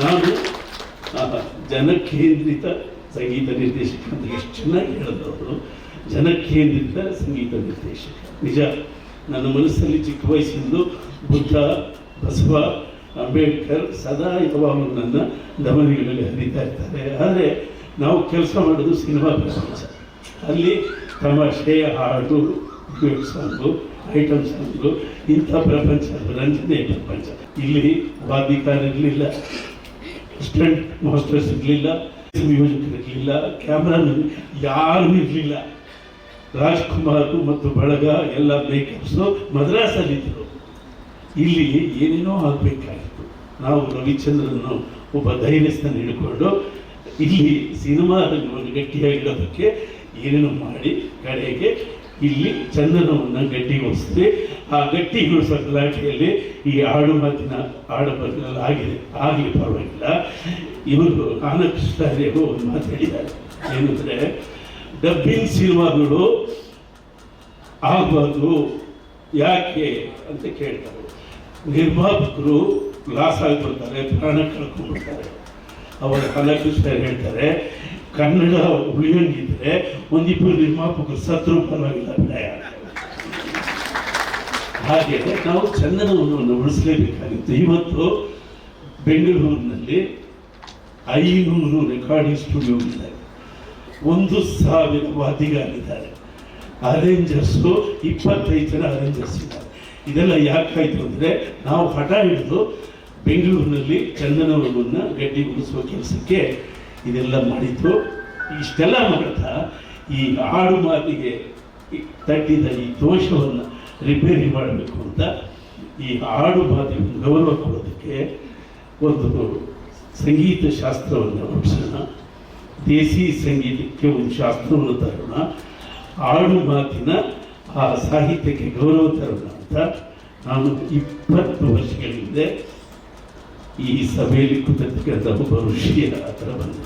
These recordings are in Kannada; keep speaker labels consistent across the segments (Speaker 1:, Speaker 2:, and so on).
Speaker 1: ನಾನು ಜನಕೇಂದ್ರಿತ ಸಂಗೀತ ನಿರ್ದೇಶಕ ಅಂತ ಎಷ್ಟು ಚೆನ್ನಾಗಿ ಹೇಳಿದವರು ಜನಕೇಂದ್ರಿತ ಸಂಗೀತ ನಿರ್ದೇಶಕ. ನಿಜ, ನನ್ನ ಮನಸ್ಸಲ್ಲಿ ಚಿಕ್ಕ ವಯಸ್ಸಿಂದು ಬುದ್ಧ, ಬಸವ, ಅಂಬೇಡ್ಕರ್ ಸದಾ ನನ್ನ ದಮನಿಗಳಲ್ಲಿ ಹರಿತಾ ಇರ್ತಾರೆ. ಆದರೆ ನಾವು ಕೆಲಸ ಮಾಡೋದು ಸಿನಿಮಾ ಪ್ರಪಂಚ ಅಲ್ಲಿ ತಮಾಷೆ, ಹಾಡು ಡ್ಯೂಯೆಟ್ ಸಾಂಗು ಐಟಮ್ ಸಾಂಗು ಇಂಥ ಪ್ರಪಂಚ, ರಂಜನೆ ಪ್ರಪಂಚ. ಇಲ್ಲಿ ವಾದ್ಯಕಾರ ಇರಲಿಲ್ಲ ಸ್ಟಂಟ್ ಮಾಸ್ಟರ್ಸ್ ಇರಲಿಲ್ಲ ಮ್ಯೂಸಿಕ್ ಇರಲಿಲ್ಲ ಕ್ಯಾಮ್ರಾಮನ್ ಯಾರೂ ಇರಲಿಲ್ಲ. ರಾಜ್ಕುಮಾರ್ ಮತ್ತು ಬಳಗ ಎಲ್ಲ ಮೇಕಪ್ಸು ಮದ್ರಾಸಲ್ಲಿದ್ದರು ಇಲ್ಲಿ ಏನೇನೋ ಆಗಬೇಕಾಗಿತ್ತು. ನಾವು ರವಿಚಂದ್ರನ್ನು ಒಬ್ಬ ಧೈರ್ಯಸ್ಥನ ಹಿಡ್ಕೊಂಡು ಇಲ್ಲಿ ಸಿನಿಮಾ ರಂಗವನ್ನು ಗಟ್ಟಿಯಾಗಿಡೋದಕ್ಕೆ ಏನೇನೋ ಮಾಡಿ ಕಡೆಗೆ ಇಲ್ಲಿ ಚಂದನವನ್ನು ಗಟ್ಟಿಗೊಳಿಸಿದ್ವಿ ಆ ಗಟ್ಟಿಗೊಳಿಸೋ ಗಲಾಟೆಯಲ್ಲಿ ಈ ಆಡು ಮಾತಿನ ಆಡು ಬದಲು ಆಗಿದೆ ಆಗಲಿ ಪರವಾಗಿಲ್ಲ. ಇವರು ಆನಕೃಷ್ಣದೇವರು ಒಂದು ಮಾತು ಹೇಳಿದ್ದಾರೆ. ಏನಂದರೆ ಡಬ್ಬಿಂಗ್ ಸಿನಿಮಾಗಳು ಆಗಬಾರ್ದು, ಯಾಕೆ? ಅಂತ ಕೇಳ್ತಾರೆ. ನಿರ್ಮಾಪಕರು ಲಾಸ್ ಆಗಿಬಿಡ್ತಾರೆ ಪ್ರಾಣ ಕಳ್ಕೊಂಡ್ಬಿಡ್ತಾರೆ. ಅವರ ಕಲಾಕೃಷ್ಣ ಹೇಳ್ತಾರೆ, ಕನ್ನಡ ಉಳಿಯಂಗಿದ್ರೆ ಒಂದಿಬ್ಬರು ನಿರ್ಮಾಪಕರು ಸತ್ರು ಪರವಾಗಿಲ್ಲ ಬಿಡಯ ಹಾಗೆ ನಾವು ಚಂದನವನ್ನು ಉಳಿಸಲೇಬೇಕಾಗಿತ್ತು. ಇವತ್ತು ಬೆಂಗಳೂರಿನಲ್ಲಿ ಐನೂರು ರೆಕಾರ್ಡಿಂಗ್ ಸ್ಟುಡಿಯೋಗಳಿದ್ದಾರೆ ಒಂದು ಸಾವಿರ ವಾದಿಗಾರಿದ್ದಾರೆ. ಅರೇಂಜರ್ಸು ಇಪ್ಪತ್ತೈದು ಜನ ಅರೇಂಜರ್ಸ್ ಇದ್ದಾರೆ. ಇದೆಲ್ಲ ಯಾಕಾಯಿತು ಅಂದರೆ ನಾವು ಹಠ ಹಿಡಿದು ಬೆಂಗಳೂರಿನಲ್ಲಿ ಚಂದನವನ್ನು ಗಡ್ಡಿ ಉಳಿಸುವ ಕೆಲಸಕ್ಕೆ ಇದೆಲ್ಲ ಮಾಡಿದ್ದು. ಇಷ್ಟೆಲ್ಲ ಮಾಡ್ತಾ ಈ ಆಡು ಮಾತಿಗೆ ತಟ್ಟಿದ ಈ ದೋಷವನ್ನು ರಿಪೇರಿ ಮಾಡಬೇಕು ಅಂತ ಈ ಆಡು ಮಾತಿಗೆ ಗೌರವ ಕೊಡೋದಕ್ಕೆ ಒಂದು ಸಂಗೀತ ಶಾಸ್ತ್ರವನ್ನು ರೂಪಿಸೋಣ ದೇಸಿ ಸಂಗೀತಕ್ಕೆ ಒಂದು ಶಾಸ್ತ್ರವನ್ನು ತರೋಣ. ಆಡು ಮಾತಿನ ಆ ಸಾಹಿತ್ಯಕ್ಕೆ ಗೌರವ ತರೋಣ ಅಂತ ನಾನು ಇಪ್ಪತ್ತು ವರ್ಷಗಳ ಹಿಂದೆ ಈ ಸಭೆಯಲ್ಲಿ ಕೂತಿರ್ತಕ್ಕಂಥ ಒಬ್ಬ ಋಷಿಯ ಹತ್ರ ಬಂದೆ.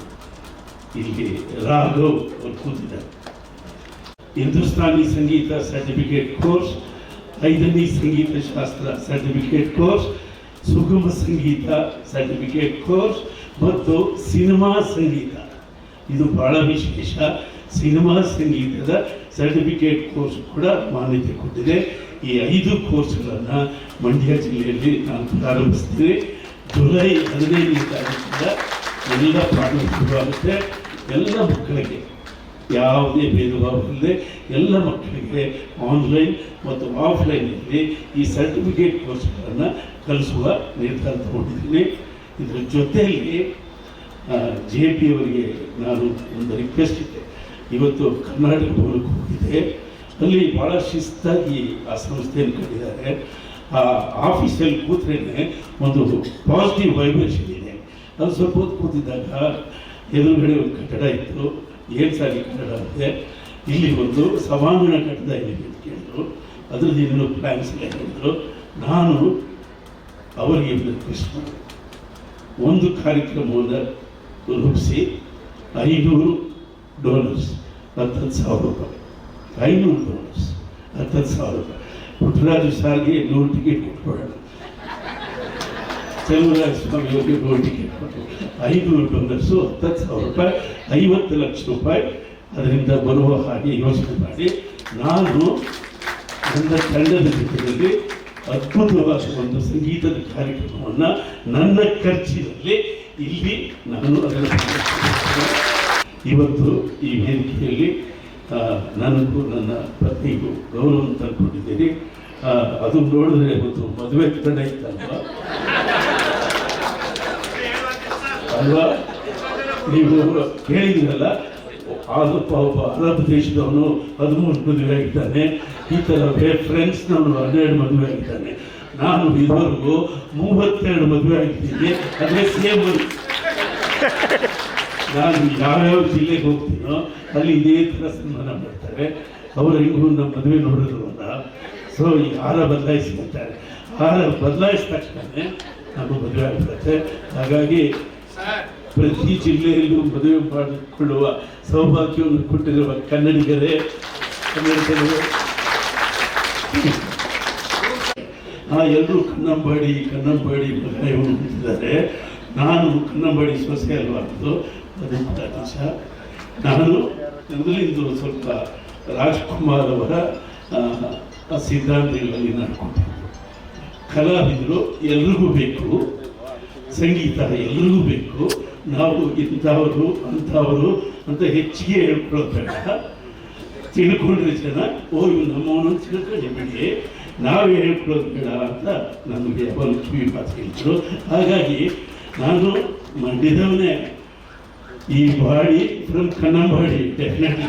Speaker 1: ಇಲ್ಲಿ ರಾಘವ್ ಅವರು ಕೂತಿದ್ದಾರೆ. ಹಿಂದೂಸ್ತಾನಿ ಸಂಗೀತ ಸರ್ಟಿಫಿಕೇಟ್ ಕೋರ್ಸ್ ಐದನೇ ಸಂಗೀತ ಶಾಸ್ತ್ರ ಸರ್ಟಿಫಿಕೇಟ್ ಕೋರ್ಸ್ ಸುಗಮ ಸಂಗೀತ ಸರ್ಟಿಫಿಕೇಟ್ ಕೋರ್ಸ್ ಮತ್ತು ಸಿನಿಮಾ ಸಂಗೀತ. ಇದು ಬಹಳ ವಿಶೇಷ. ಸಿನಿಮಾ ಸಂಗೀತದ ಸರ್ಟಿಫಿಕೇಟ್ ಕೋರ್ಸ್ ಕೂಡ ಮಾನ್ಯತೆ ಕೊಟ್ಟಿದೆ. ಈ ಐದು ಕೋರ್ಸ್ಗಳನ್ನು ಮಂಡ್ಯ ಜಿಲ್ಲೆಯಲ್ಲಿ ನಾನು ಪ್ರಾರಂಭಿಸ್ತೀನಿ. ಜುಲೈ ಹದಿನೈದನೇ ತಾರೀಕಿಂದ ಎಲ್ಲ ಪಾಠ ಶುರುವಾಗುತ್ತೆ ಎಲ್ಲ ಮಕ್ಕಳಿಗೆ. ಯಾವುದೇ ಭೇದ ಇಲ್ಲದೆ ಎಲ್ಲ ಮಕ್ಕಳಿಗೆ ಆನ್ಲೈನ್ ಮತ್ತು ಆಫ್ಲೈನಲ್ಲಿ ಈ ಸರ್ಟಿಫಿಕೇಟ್ ಕೋರ್ಸ್ಗಳನ್ನು ಕಲಿಸುವ ನಿರ್ಧಾರ ತಗೊಂಡಿದ್ದೀನಿ. ಇದರ ಜೊತೆಯಲ್ಲಿ ಜೆ ಪಿ ಅವರಿಗೆ ನಾನು ಒಂದು ರಿಕ್ವೆಸ್ಟ್ ಇದ್ದೆ ಇವತ್ತು ಕರ್ನಾಟಕ ಭವನಕ್ಕೆ ಹೋಗಿದೆ. ಅಲ್ಲಿ ಭಾಳ ಶಿಸ್ತಾಗಿ ಆ ಸಂಸ್ಥೆಯನ್ನು ಕಂಡಿದ್ದಾರೆ ಆ ಆಫೀಸಲ್ಲಿ ಕೂತ್ರೇನೆ ಒಂದು ಪಾಸಿಟಿವ್ ವೈಬ್ರೇಷನ್ ಇದೆ. ಅದು ಸ್ವಲ್ಪ ಹೊತ್ತು ಕೂತಿದ್ದಾಗ ಎದುರುಗಡೆ ಒಂದು ಕಟ್ಟಡ ಇತ್ತು. ಸಾರಿ ಕಟ್ಟಡ ಇಲ್ಲಿ ಒಂದು ಸಭಾಂಗಣ ಕಟ್ಟಡ ಇದೆ ಅಂತ ಕೇಳಿದ್ರು. ಅದ್ರದ್ದು ಇನ್ನೂ ಪ್ಲ್ಯಾನ್ಸ್ ಎಲ್ಲ ಹೇಳಿದ್ರು. ನಾನು ಅವರಿಗೆ ರಿಕ್ವೆಸ್ಟ್ ಮಾಡಿದೆ. ಒಂದು ಕಾರ್ಯಕ್ರಮವನ್ನು ರೂಪಿಸಿ ಐನೂರು ಡೋನರ್ಸ್ ಹತ್ತತ್ತು ಸಾವಿರ ರೂಪಾಯಿ. ಐನೂರು ಡೋನರ್ಸ್ ಹತ್ತತ್ತು ಸಾವಿರ ರೂಪಾಯಿ. ಪುಟ್ಟರಾಜು ಸಾರ್ಗೆ ನೂರು ಟಿಕೆಟ್ ಕೊಟ್ಬಿಡೋಣ. ಚೆಲುವರಾಜ ಸ್ವಾಮಿ ಅವರಿಗೆ ನೂರು ಟಿಕೆಟ್ ಕೊಟ್ಟು ಐನೂರು ಡೋನರ್ಸು ಹತ್ತತ್ತು ಸಾವಿರ ರೂಪಾಯಿ, ಐವತ್ತು ಲಕ್ಷ ರೂಪಾಯಿ ಅದರಿಂದ ಬರುವ ಹಾಗೆ ಯೋಚನೆ ಮಾಡಿ. ನಾನು ನನ್ನ ತಂಡದ ಜೊತೆಯಲ್ಲಿ ಅದ್ಭುತವಾದ ಒಂದು ಸಂಗೀತದ ಕಾರ್ಯಕ್ರಮವನ್ನು ನನ್ನ ಖರ್ಚಿನಲ್ಲಿ ಇಲ್ಲಿ ನಾನು ಅದನ್ನು ಇವತ್ತು ಈ ವೇದಿಕೆಯಲ್ಲಿ ನನಗೂ ನನ್ನ ಪತ್ನಿಗೂ ಗೌರವ ತಂದುಕೊಂಡಿದ್ದೇನೆ. ಅದು ನೋಡಿದ್ರೆ ಒಂದು ಮದುವೆ ಕಡೆ ಇತ್ತಲ್ವಾ? ಅಲ್ವಾ ನೀವು ಹೇಳಿದ್ದೀರಲ್ಲ ಆದಪ್ಪ ಒಬ್ಬ ಅರಬ್ ದೇಶದವನು ಹದಿಮೂರು ಮದುವೆ ಆಗಿದ್ದಾನೆ. ಈ ಥರ ಫ್ರೆಂಡ್ಸ್ನವನು ಹನ್ನೆರಡು ಮದುವೆ ಆಗಿದ್ದಾನೆ. ನಾನು ಇದುವರೆಗೂ ಮೂವತ್ತೆರಡು ಮದುವೆ ಆಗಿದ್ದೀನಿ. ಅದೇ ಸೇಮ್ ನಾನು ಯಾವ್ಯಾವ ಜಿಲ್ಲೆಗೆ ಹೋಗ್ತೀನೋ, ಅಲ್ಲಿ ಇದೇ ಥರ ಸನ್ಮಾನ ಮಾಡ್ತಾರೆ. ಅವರು ಹೆಂಗೂ ನಮ್ಮ ಮದುವೆ ಅಂತ. ಸೊ ಈ ಹಾರ ಬದಲಾಯಿಸ್ಕೊಳ್ತಾರೆ ಹಾರ ಬದಲಾಯಿಸಿದ ತಕ್ಷಣ ನಮ್ಮ ಮದುವೆ ಆಗಿಬಿಡುತ್ತೆ. ಹಾಗಾಗಿ ಪ್ರತಿ ಜಿಲ್ಲೆಯಲ್ಲೂ ಮದುವೆ ಮಾಡಿಕೊಳ್ಳುವ ಸೌಭಾಗ್ಯವನ್ನು ಕೊಟ್ಟಿರುವ ಕನ್ನಡಿಗರೇ, ಕನ್ನಡಿಗರು. ಆ ಎಲ್ಲರೂ ಕನ್ನಂಬಾಡಿ ಕನ್ನಂಬಾಡಿ ಅಂತಿದ್ದಾರೆ ನಾನು ಕನ್ನಂಬಾಡಿ ಸೊಸೆ ಅಲ್ವಾರ್ದು ಬದುಕಿದ ನಿಜ. ನಾನು ಮೊದಲಿಂದು ಸ್ವಲ್ಪ ರಾಜ್ಕುಮಾರ್ ಅವರ ಸಿದ್ಧಾಂತಗಳಲ್ಲಿ ನಡ್ಕೊಂಡು ಕಲಾವಿದರು ಎಲ್ರಿಗೂ ಬೇಕು, ಸಂಗೀತ ಎಲ್ರಿಗೂ ಬೇಕು ನಾವು ಇಂಥವರು, ಅಂಥವರು ಅಂತ ಹೆಚ್ಚಿಗೆ ಹೇಳ್ಕೊಳ್ಳೋದು ಬೇಡ ತಿಳ್ಕೊಂಡ್ರೆ ಜನ, ಓ ಇವ್ ನಮ್ಮವನು ತಿಳ್ಕೊಳ್ಳಿ ನಾವೇ ಹೇಳ್ಕೊಳ್ಳೋದು ಬೇಡ ಅಂತ ನಮಗೆ ಒಂದು ಕಿವಿ ಮಾತು ಹೇಳಿದ್ರು. ಹಾಗಾಗಿ ನಾನು ಮಂಡ್ಯದವನೇ ಈ ಬಾಡಿ ಫ್ರಮ್ ಕನ್ನಂಬಾಡಿ ಡೆಫಿನೆಟ್ಲಿ